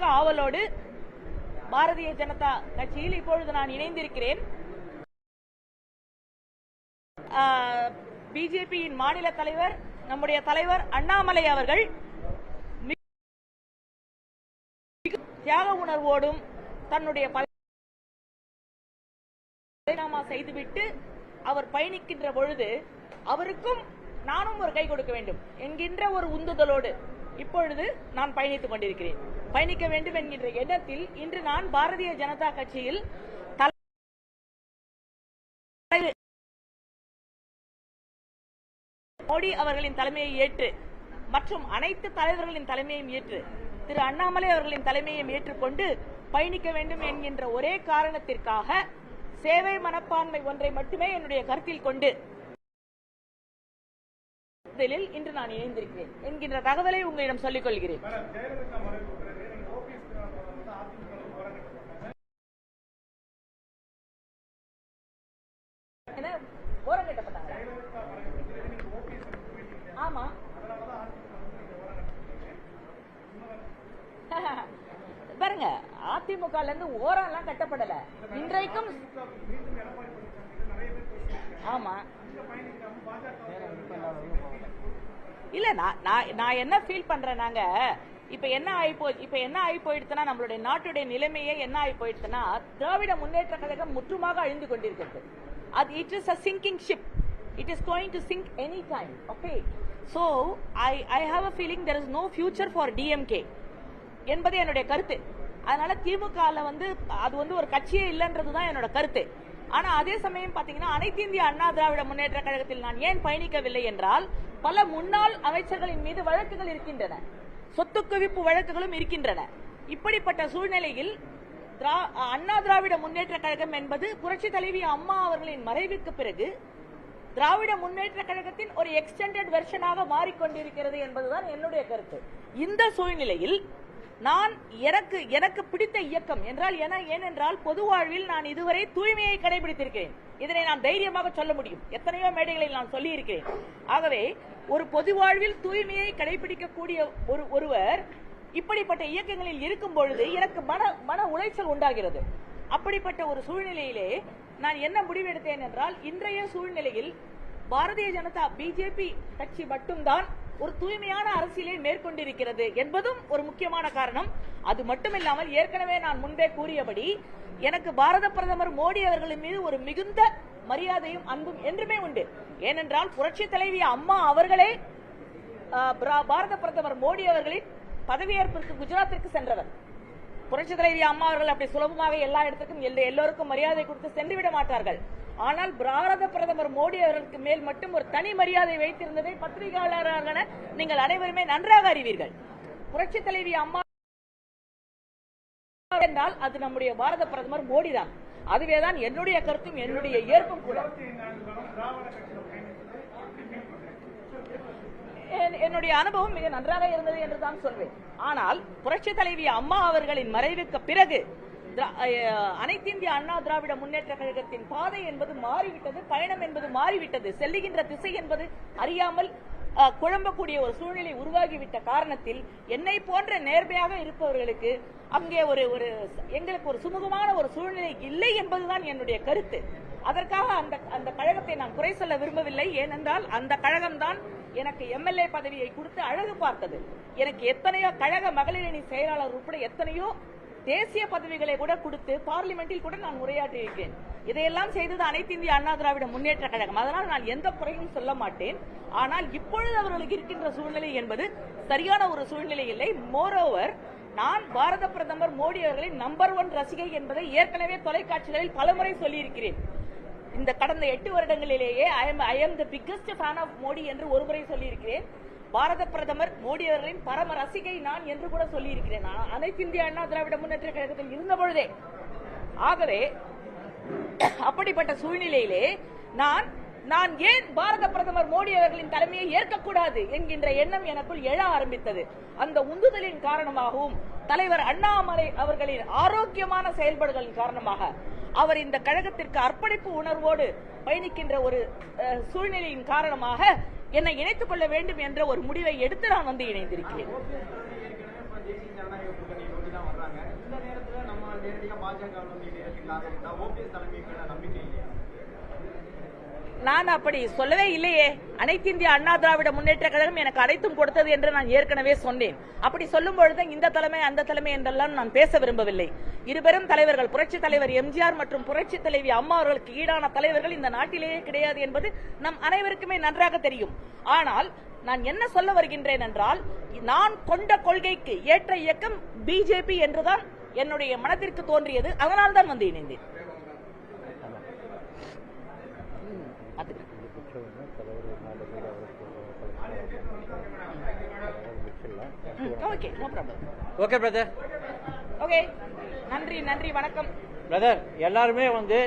மிக்க ஆவலோடு பாரதிய ஜனதா கட்சியில் இப்பொழுது நான் இணைந்திருக்கிறேன். பிஜேபியின் மாநில தலைவர் நம்முடைய தலைவர் அண்ணாமலை அவர்கள் தியாக உணர்வோடும் தன்னுடைய பதவி செய்துவிட்டு அவர் பயணிக்கின்ற பொழுது அவருக்கும் நானும் ஒரு கை கொடுக்க வேண்டும். என்கின்ற ஒரு உந்துதலோடு இப்பொழுது நான் பயணித்துக் கொண்டிருக்கிறேன். பயணிக்க வேண்டும் என்கின்ற எண்ணத்தில் இன்று நான் பாரதிய ஜனதா கட்சியில் தலை- மோடி அவர்களின் தலைமையை ஏற்று மற்றும் அனைத்து தலைவர்களின் தலைமையையும் ஏற்று திரு அண்ணாமலை அவர்களின் தலைமையையும் ஏற்றுக்கொண்டு பயணிக்க வேண்டும் என்கின்ற ஒரே காரணத்திற்காக சேவை மனப்பான்மை ஒன்றை மட்டுமே என்னுடைய கருத்தில் கொண்டு இதில் இன்று நான் இணைந்திருக்கிறேன் என்கின்ற தகவலை உங்களிடம் சொல்லிக் கொள்கிறேன். என்ன ஓரம் கட்டப்பட்டாங்க ஆமா. பாருங்க அதிமுக இருந்து ஓரம் எல்லாம் கட்டப்படல. இன்றைக்கும் ஆமா. இல்ல நான் நான் நான் என்ன ஃபீல் பண்றேன் நாங்க இப்ப என்ன ஆகி போ இப்ப என்ன ஆகி போயிடுச்சுன்னா நம்மளுடைய நாட்டுடைய நிலைமையே என்ன ஆகி போயிடுச்சுன்னா திராவிட முன்னேற்ற கழகம் முற்றுமாக அழிந்து கொண்டிருக்கிறது. அது it is a sinking ship it is going to sink any time okay so I I have a feeling there is no future for DMK என்பது என்னுடைய கருத்து. அதனால திமுகவில் வந்து அது வந்து ஒரு கட்சியே இல்லைன்றது தான் என்னோட கருத்து. ஆனால் அதே சமயம் பார்த்தீங்கன்னா அனைத்து இந்திய அண்ணா திராவிட முன்னேற்ற கழகத்தில் நான் ஏன் பயணிக்கவில்லை என்றால் பல முன்னாள் அமைச்சர்களின் மீது வழக்குகள் இருக்கின்றன. சொத்து குவிப்பு வழக்குகளும் இருக்கின்றன. இப்படிப்பட்ட சூழ்நிலையில் அண்ணா திராவிட முன்னேற்ற கழகம் என்பது புரட்சி தலைவி அம்மா அவர்களின் மறைவுக்கு பிறகு திராவிட முன்னேற்ற கழகத்தின் ஒரு எக்ஸ்டெண்டட் வெர்ஷனாக மாறிக்கொண்டிருக்கிறது என்பதுதான் என்னுடைய கருத்து. இந்த சூழ்நிலையில் நான் எனக்கு எனக்கு பிடித்த இயக்கம் என்றால் என ஏனென்றால் பொது வாழ்வில் நான் இதுவரை தூய்மையை கடைபிடித்திருக்கிறேன். இதனை நான் தைரியமாக சொல்ல முடியும். எத்தனையோ மேடைகளில் நான் சொல்லியிருக்கிறேன். ஆகவே ஒரு பொது வாழ்வில் தூய்மையை கடைபிடிக்கக்கூடிய ஒரு ஒருவர் இப்படிப்பட்ட இயக்கங்களில் இருக்கும் பொழுது எனக்கு மன மன உளைச்சல் உண்டாகிறது. அப்படிப்பட்ட ஒரு சூழ்நிலையிலே நான் என்ன முடிவெடுத்தேன் என்றால் இன்றைய சூழ்நிலையில் பாரதிய ஜனதா பிஜேபி கட்சி மட்டும்தான் ஒரு தூய்மையான அரசியலை மேற்கொண்டிருக்கிறது என்பதும் ஒரு முக்கியமான காரணம். அது மட்டுமில்லாமல் ஏற்கனவே நான் முன்பே கூறியபடி எனக்கு பாரத பிரதமர் மோடி அவர்களின் மீது ஒரு மிகுந்த மரியாதையும் அன்பும் என்றுமே உண்டு. ஏனென்றால் புரட்சி தலைவி அம்மா அவர்களே பிரா- பாரத பிரதமர் மோடி அவர்களின் பதவியேற்பிற்கு குஜராத்திற்கு சென்றவர். புரட்சி தலைவி அம்மா அவர்கள் அப்படி சுலபமாக எல்லா இடத்துக்கும் எல்லோருக்கும் மரியாதை கொடுத்து சென்று விட மாட்டார்கள். ஆனால் பாரத பிரதமர் மோடி அவர்களுக்கு மேல் மட்டும் ஒரு தனி மரியாதை வைத்திருந்ததை பத்திரிகையாளரான நீங்கள் அனைவருமே நன்றாக அறிவீர்கள். புரட்சி தலைவி அம்மா என்றால் அது நம்முடைய பாரத பிரதமர் மோடி தான் அதுவேதான் என்னுடைய கருத்தும் என்னுடைய ஏற்பும் கூட. என்னுடைய அனுபவம் மிக நன்றாக இருந்தது என்று தான் சொல்வேன். ஆனால் புரட்சி தலைவி அம்மா அவர்களின் மறைவுக்கு பிறகு திரா- அனைத்து இந்திய அண்ணா திராவிட முன்னேற்ற கழகத்தின் பாதை என்பது மாறிவிட்டது பயணம் என்பது மாறிவிட்டது செல்லுகின்ற திசை என்பது அறியாமல் குழம்பக்கூடிய ஒரு சூழ்நிலை உருவாகிவிட்ட காரணத்தில் என்னை போன்ற நேர்மையாக இருப்பவர்களுக்கு அங்கே ஒரு ஒரு எங்களுக்கு ஒரு சுமூகமான ஒரு சூழ்நிலை இல்லை என்பதுதான் என்னுடைய கருத்து. அதற்காக அந்த அந்த கழகத்தை நான் குறை சொல்ல விரும்பவில்லை. ஏனென்றால் அந்த கழகம்தான் எனக்கு எம்எல்ஏ பதவியை கொடுத்து அழகு பார்த்தது. எனக்கு எத்தனையோ கழக மகளிரணி செயலாளர் உட்பட எத்தனையோ தேசிய பதவிகளை கூட கொடுத்து பார்லிமெண்டில் கூட நான் உரையாற்றியிருக்கேன். இதையெல்லாம் செய்தது அனைத்து இந்திய அண்ணா திராவிட முன்னேற்ற கழகம். அதனால் நான் எந்த குறையும் சொல்ல மாட்டேன். ஆனால் இப்பொழுது அவர்களுக்கு இருக்கின்ற சூழ்நிலை என்பது சரியான ஒரு சூழ்நிலை இல்லை. மோரோவர் நான் பாரத பிரதமர் மோடி அவர்களின் நம்பர் ஒன் ரசிகை என்பதை ஏற்கனவே தொலைக்காட்சிகளில் பலமுறை சொல்லியிருக்கிறேன். இந்த கடந்த எட்டு வருடங்களிலேயே I am I am the biggest fan of Modi என்று ஒருமுறை சொல்லியிருக்கிறேன். பாரத பிரதமர் மோடி அவர்களின் பரம ரசிகை நான் என்று கூட சொல்லியிருக்கிறேன். நான் அனைத்து இந்திய அண்ணா திராவிட முன்னேற்ற கழகத்தில் இருந்த பொழுதே. ஆகவே அப்படிப்பட்ட சூழ்நிலையிலே நான் நான் ஏன் பாரத பிரதமர் மோடி அவர்களின் தலைமையை ஏற்கக்கூடாது என்கின்ற எண்ணம் எனக்குள் எழ ஆரம்பித்தது. அந்த உந்துதலின் காரணமாகவும் தலைவர் அண்ணாமலை அவர்களின் ஆரோக்கியமான செயல்பாடுகளின் காரணமாக அவர் இந்த கழகத்திற்கு அர்ப்பணிப்பு உணர்வோடு பயணிக்கின்ற ஒரு சூழ்நிலையின் காரணமாக என்னை இணைத்துக் கொள்ள வேண்டும் என்ற ஒரு முடிவை எடுத்து நான் வந்து இணைந்திருக்கிறேன். பாஜக நம்பிக்கை நான் அப்படி சொல்லவே இல்லையே. அனைத்து இந்திய அண்ணா திராவிட முன்னேற்ற கழகம் எனக்கு அனைத்தும் கொடுத்தது என்று நான் ஏற்கனவே சொன்னேன். அப்படி சொல்லும் பொழுது இந்த தலைமை அந்த தலைமை என்றெல்லாம் நான் பேச விரும்பவில்லை. இருபெரும் தலைவர்கள் புரட்சி தலைவர் எம்ஜிஆர் மற்றும் புரட்சி தலைவி அம்மா அவர்களுக்கு ஈடான தலைவர்கள் இந்த நாட்டிலேயே கிடையாது என்பது நம் அனைவருக்குமே நன்றாக தெரியும். ஆனால் நான் என்ன சொல்ல வருகின்றேன் என்றால் நான் கொண்ட கொள்கைக்கு ஏற்ற இயக்கம் பிஜேபி என்றுதான் என்னுடைய மனதிற்கு தோன்றியது. அதனால் தான் வந்து இணைந்தேன். Okay no problem okay brother okay நன்றி நன்றி வணக்கம். பிரதர் எல்லாருமே வந்து